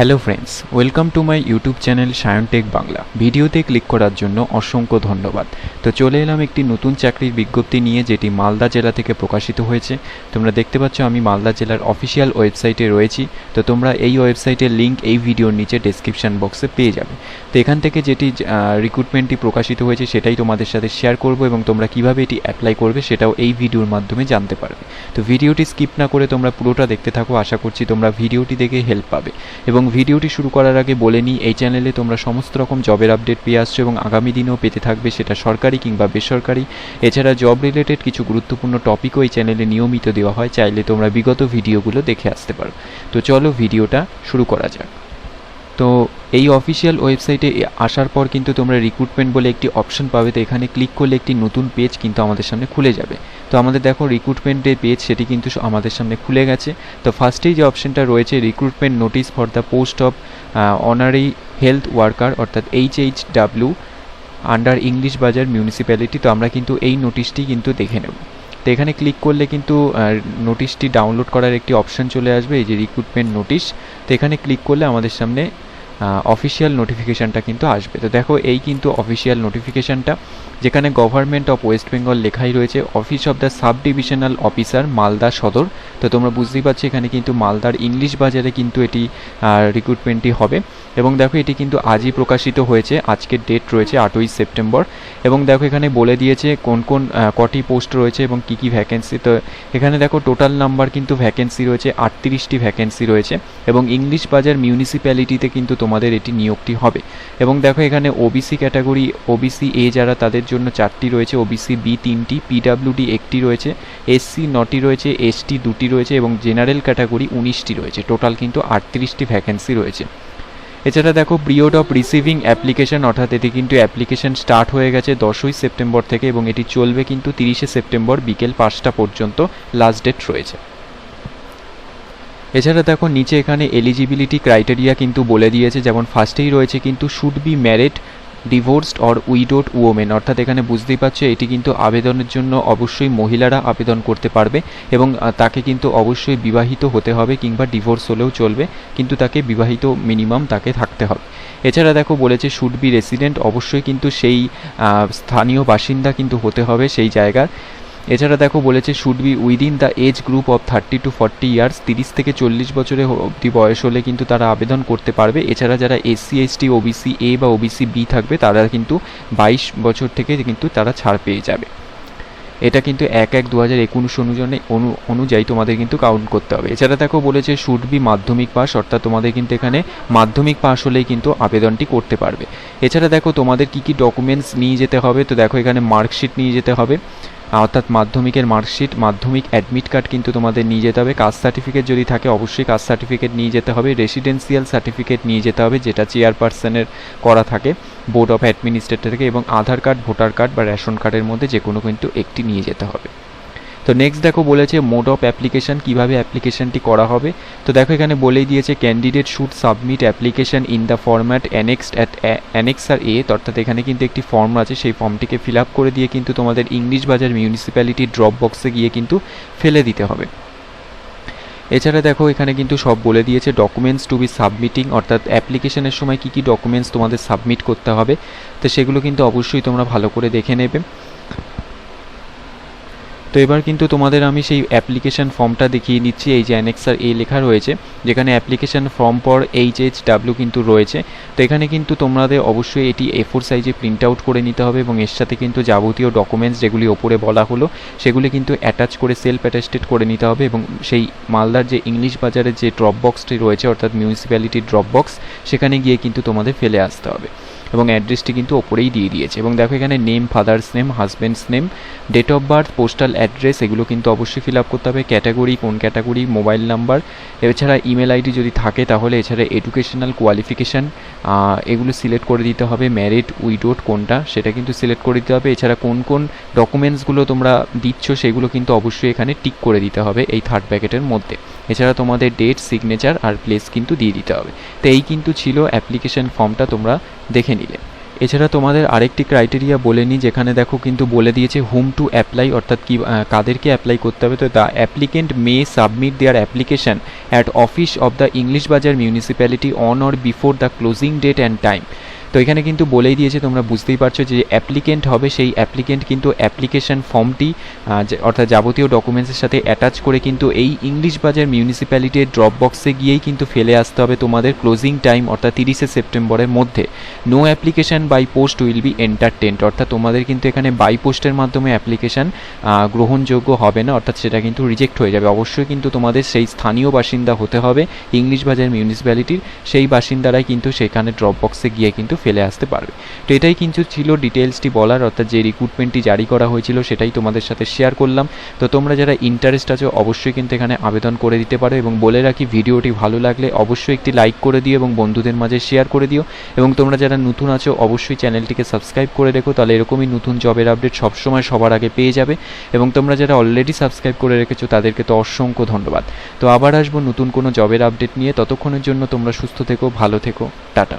Hello friends welcome to my YouTube channel Sayantech Bangla ভিডিওতে click করার জন্য অসংখ্য ধন্যবাদ। তো চলে এলাম একটি নতুন চাকরির বিজ্ঞপ্তি নিয়ে, যেটি মালদা জেলা থেকে প্রকাশিত হয়েছে। তোমরা দেখতে পাচ্ছ আমি মালদা জেলার অফিসিয়াল ওয়েবসাইটে রয়েছি। তো তোমরা এই ওয়েবসাইটের লিঙ্ক এই ভিডিওর নিচে ডেসক্রিপশন বক্সে পেয়ে যাবে। তো এখান থেকে যেটি রিক্রুটমেন্টটি প্রকাশিত হয়েছে, সেটাই তোমাদের সাথে শেয়ার করব এবং তোমরা কীভাবে এটি অ্যাপ্লাই করবে সেটাও এই ভিডিওর মাধ্যমে জানতে পারবে। তো ভিডিওটি স্কিপ না করে তোমরা পুরোটা দেখতে থাকো। আশা করছি তোমরা ভিডিওটি দেখে হেল্প পাবে। এবং ভিডিওটি শুরু করার আগে বলে নিই, এই চ্যানেলে তোমরা সমস্ত রকম জবের আপডেট পেয়ে আসছো এবং আগামী দিনেও পেতে থাকবে সেটা সরকারি কিংবা বেসরকারি। এছাড়া জব রিলেটেড কিছু গুরুত্বপূর্ণ টপিকও এই চ্যানেলে নিয়মিত দেওয়া হয়, চাইলে তোমরা বিগত ভিডিওগুলো দেখে আসতে পারো। তো চলো ভিডিওটা শুরু করা যাক। তো এই অফিসিয়াল ওয়েবসাইটে আসার পর কিন্তু তোমরা রিক্রুটমেন্ট বলে একটি অপশন পাবে। তো এখানে ক্লিক করলে একটি নতুন পেজ কিন্তু আমাদের সামনে খুলে যাবে। তো আমাদের দেখো রিক্রুটমেন্টের পেজ সেটি কিন্তু আমাদের সামনে খুলে গেছে। তো ফার্স্টেই যে অপশনটা রয়েছে recruitment notice for the post of honorary health worker অর্থাৎ H H W under English Bazar municipality তো আমরা কিন্তু এই নোটিশটি কিন্তু দেখে নেব। তো এখানে ক্লিক করলে কিন্তু নোটিশটি ডাউনলোড করার একটি অপশন চলে আসবে, এই যে রিক্রুটমেন্ট নোটিশ তো এখানে ক্লিক করলে আমাদের সামনে অফিসিয়াল নোটিফিকেশানটা কিন্তু আসবে। তো দেখো, এই কিন্তু অফিসিয়াল নোটিফিকেশানটা যেখানে গভর্নমেন্ট অফ ওয়েস্ট বেঙ্গল লেখাই রয়েছে office of the sub divisional officer Malda Sadar. তো তোমরা বুঝতেই পারছ, এখানে কিন্তু মালদার ইংলিশ বাজারে কিন্তু এটি রিক্রুটমেন্টটি হবে। এবং দেখো এটি কিন্তু আজই প্রকাশিত হয়েছে আজকের ডেট রয়েছে আটই সেপ্টেম্বর। এবং দেখো এখানে বলে দিয়েছে কোন কোন কটি পোস্ট রয়েছে এবং কী কী ভ্যাকেন্সি তো এখানে দেখো টোটাল নাম্বার কিন্তু ভ্যাকেন্সি রয়েছে, আটত্রিশটি ভ্যাকেন্সি রয়েছে এবং ইংলিশ বাজার মিউনিসিপ্যালিটিতে কিন্তু তোমাদের এটি নিয়োগটি হবে। এবং দেখো এখানে ওবিসি ক্যাটাগরি ওবিসি এ যারা তাদের জন্য চারটি রয়েছে ওবিসি বি তিনটি পিডাব্লিউডি একটি রয়েছে এসসি নটি রয়েছে এসটি দুটি রয়েছে এবং জেনারেল ক্যাটাগরি উনিশটি রয়েছে। টোটাল কিন্তু আটত্রিশটি ভ্যাকেন্সি রয়েছে। এছাড়া দেখো পিরিয়ড অফ রিসিভিং অ্যাপ্লিকেশন অর্থাৎ এটি কিন্তু অ্যাপ্লিকেশন স্টার্ট হয়ে গেছে দশই সেপ্টেম্বর থেকে এবং এটি চলবে কিন্তু তিরিশে সেপ্টেম্বর বিকেল পাঁচটা পর্যন্ত লাস্ট ডেট রয়েছে। এছাড়া দেখো নিচে এখানে এলিজিবিলিটি ক্রাইটেরিয়া কিন্তু বলে দিয়েছে, যেমন ফার্স্টেই রয়েছে কিন্তু should be married divorced or widowed women অর্থাৎ এখানে বুঝতেই পারছে, এটি কিন্তু আবেদনের জন্য অবশ্যই মহিলারা আবেদন করতে পারবে এবং তাকে কিন্তু অবশ্যই বিবাহিত হতে হবে কিংবা ডিভোর্স হলেও চলবে, কিন্তু তাকে বিবাহিত মিনিমাম তাকে থাকতে হবে। এছাড়া দেখো বলেছে শুড বি রেসিডেন্ট অবশ্যই কিন্তু সেই স্থানীয় বাসিন্দা কিন্তু হতে হবে সেই জায়গার এছাড়া দেখো বলেছে should be within the age group of thirty two forty years তিরিশ থেকে চল্লিশ বছরের অবধি বয়স হলে কিন্তু তারা আবেদন করতে পারবে। এছাড়া যারা এসসি এসটি ওবিসি এ বা ওবিসি বি থাকবে, তারা কিন্তু বাইশ বছর থেকে কিন্তু তারা ছাড় পেয়ে যাবে। এটা কিন্তু এক এক দু হাজার একুশ অনুযায়ী অনু অনুযায়ী তোমাদের কিন্তু কাউন্ট করতে হবে। এছাড়া দেখো বলেছে শুড বি মাধ্যমিক পাস অর্থাৎ তোমাদের কিন্তু এখানে মাধ্যমিক পাস হলেই কিন্তু আবেদনটি করতে পারবে। এছাড়া দেখো তোমাদের কি কি ডকুমেন্টস নিয়ে যেতে হবে? তো দেখো এখানে মার্কশিট নিয়ে যেতে হবে। অর্থাৎ মাধ্যমিকের মার্কশিট, মাধ্যমিক অ্যাডমিট কার্ড কিন্তু তোমাদের নিয়ে যেতে হবে। কাস্ট সার্টিফিকেট যদি থাকে, অবশ্যই কাস্ট সার্টিফিকেট নিয়ে যেতে হবে। রেসিডেন্সিয়াল সার্টিফিকেট নিয়ে যেতে হবে, যেটা চেয়ারপারসনের করা থাকে বোর্ড অফ অ্যাডমিনিস্ট্রেটর থেকে, এবং আধার কার্ড ভোটার কার্ড বা রেশন কার্ডের মধ্যে যে কোনো কিন্তু একটি নিয়ে যেতে হবে। তো নেক্সট দেখো বলেছে মোড অফ অ্যাপ্লিকেশন কীভাবে অ্যাপ্লিকেশনটি করা হবে। তো দেখো এখানে বলেই দিয়েছে candidate should submit application in the format annexed at annexure A অর্থাৎ এখানে কিন্তু একটি ফর্ম আছে, সেই ফর্মটিকে ফিল আপ করে দিয়ে কিন্তু তোমাদের ইংলিশ বাজার মিউনিসিপ্যালিটি ড্রপ বক্সে গিয়ে কিন্তু ফেলে দিতে হবে। এছাড়া দেখো এখানে কিন্তু সব বলে দিয়েছে ডকুমেন্টস টু বি সাবমিটিং অর্থাৎ অ্যাপ্লিকেশনের সময় কী কী ডকুমেন্টস তোমাদের সাবমিট করতে হবে। তো সেগুলো কিন্তু অবশ্যই তোমরা ভালো করে দেখে নেবে। তো এবার কিন্তু তোমাদের আমি সেই অ্যাপ্লিকেশন ফর্মটা দেখিয়ে নিচ্ছি এই যে অ্যানেক্সার এ লেখা রয়েছে, যেখানে অ্যাপ্লিকেশন ফর্ম পর এইচ এইচ ডাব্লিউ কিন্তু রয়েছে। তো এখানে কিন্তু তোমাদের অবশ্যই এটি এ ফোর সাইজে প্রিন্ট আউট করে নিতে হবে এবং এর সাথে কিন্তু যাবতীয় ডকুমেন্টস যেগুলি ওপরে বলা হলো, সেগুলি কিন্তু অ্যাটাচ করে সেলফ অ্যাটাস্টেড করে নিতে হবে এবং সেই মালদার যে ইংলিশ বাজারের যে ড্রপ বক্সটি রয়েছে, অর্থাৎ মিউনিসিপ্যালিটির ড্রপ বক্স সেখানে গিয়ে কিন্তু তোমাদের ফেলে আসতে হবে। এবং অ্যাড্রেসটি কিন্তু ওপরেই দিয়ে দিয়েছে। এবং দেখো এখানে name father's name husband's name date of birth postal address এগুলো কিন্তু অবশ্যই ফিল আপ করতে হবে। ক্যাটাগরি কোন ক্যাটাগরি মোবাইল নাম্বার এছাড়া ইমেল আইডি যদি থাকে তাহলে এছাড়া এডুকেশনাল কোয়ালিফিকেশান এগুলো সিলেক্ট করে দিতে হবে। ম্যারিড উইডোড কোনটা, সেটা কিন্তু সিলেক্ট করে দিতে হবে। এছাড়া কোন কোন ডকুমেন্টসগুলো তোমরা দিচ্ছ, সেগুলো কিন্তু অবশ্যই এখানে টিক করে দিতে হবে এই থার্ড প্যাকেটের মধ্যে। এছাড়া তোমাদের ডেট সিগনেচার আর প্লেস কিন্তু দিয়ে দিতে হবে। তো এই কিন্তু ছিল অ্যাপ্লিকেশন ফর্মটা তোমরা দেখে নিলে। এছাড়া তোমাদের আরেকটি ক্রাইটেরিয়া বলে নিই, যেখানে দেখো কিন্তু বলে দিয়েছে হুম টু অ্যাপ্লাই অর্থাৎ কি কাদেরকে অ্যাপ্লাই করতে হবে। তো the applicant may submit their application at office of the English Bazar municipality on or before the closing date and time তো এখানে কিন্তু বলেই দিয়েছে, তোমরা বুঝতেই পারছ যে অ্যাপ্লিকেন্ট হবে, সেই অ্যাপ্লিকেন্ট কিন্তু অ্যাপ্লিকেশন ফর্মটি অর্থাৎ যাবতীয় ডকুমেন্টসের সাথে অ্যাটাচ করে কিন্তু এই ইংলিশ বাজার মিউনিসিপ্যালিটির ড্রপ বক্সে গিয়েই কিন্তু ফেলে আসতে হবে তোমাদের ক্লোজিং টাইম অর্থাৎ তিরিশে সেপ্টেম্বরের মধ্যে। No application by post will be entertained অর্থাৎ তোমাদের কিন্তু এখানে বাই পোস্টের মাধ্যমে অ্যাপ্লিকেশন গ্রহণযোগ্য হবে না, অর্থাৎ সেটা কিন্তু রিজেক্ট হয়ে যাবে। অবশ্যই কিন্তু তোমাদের সেই স্থানীয় বাসিন্দা হতে হবে ইংলিশ বাজার মিউনিসিপ্যালিটির সেই বাসিন্দারাই কিন্তু সেখানে ড্রপ বক্সে গিয়ে কিন্তু ফেলে আসতে পারবে। তো এটাই কিন্তু ছিল ডিটেলসটি বলার, অর্থাৎ যে রিক্রুটমেন্টটি জারি করা হয়েছিল সেটাই তোমাদের সাথে শেয়ার করলাম। তো তোমরা যারা ইন্টারেস্ট আছো, অবশ্যই কিন্তু এখানে আবেদন করে দিতে পারো এবং বলে রাখি, ভিডিওটি ভালো লাগলে অবশ্যই একটি লাইক করে দিও এবং বন্ধুদের মাঝে শেয়ার করে দিও। এবং তোমরা যারা নতুন আছো, অবশ্যই চ্যানেলটিকে সাবস্ক্রাইব করে রেখো, তাহলে এরকমই নতুন জবের আপডেট সবসময় সবার আগে পেয়ে যাবে। এবং তোমরা যারা অলরেডি সাবস্ক্রাইব করে রেখেছো, তাদেরকে তো অসংখ্য ধন্যবাদ। তো আবার আসব নতুন কোনো জবের আপডেট নিয়ে। ততক্ষণের জন্য তোমরা সুস্থ থেকো, ভালো থেকো। টাটা।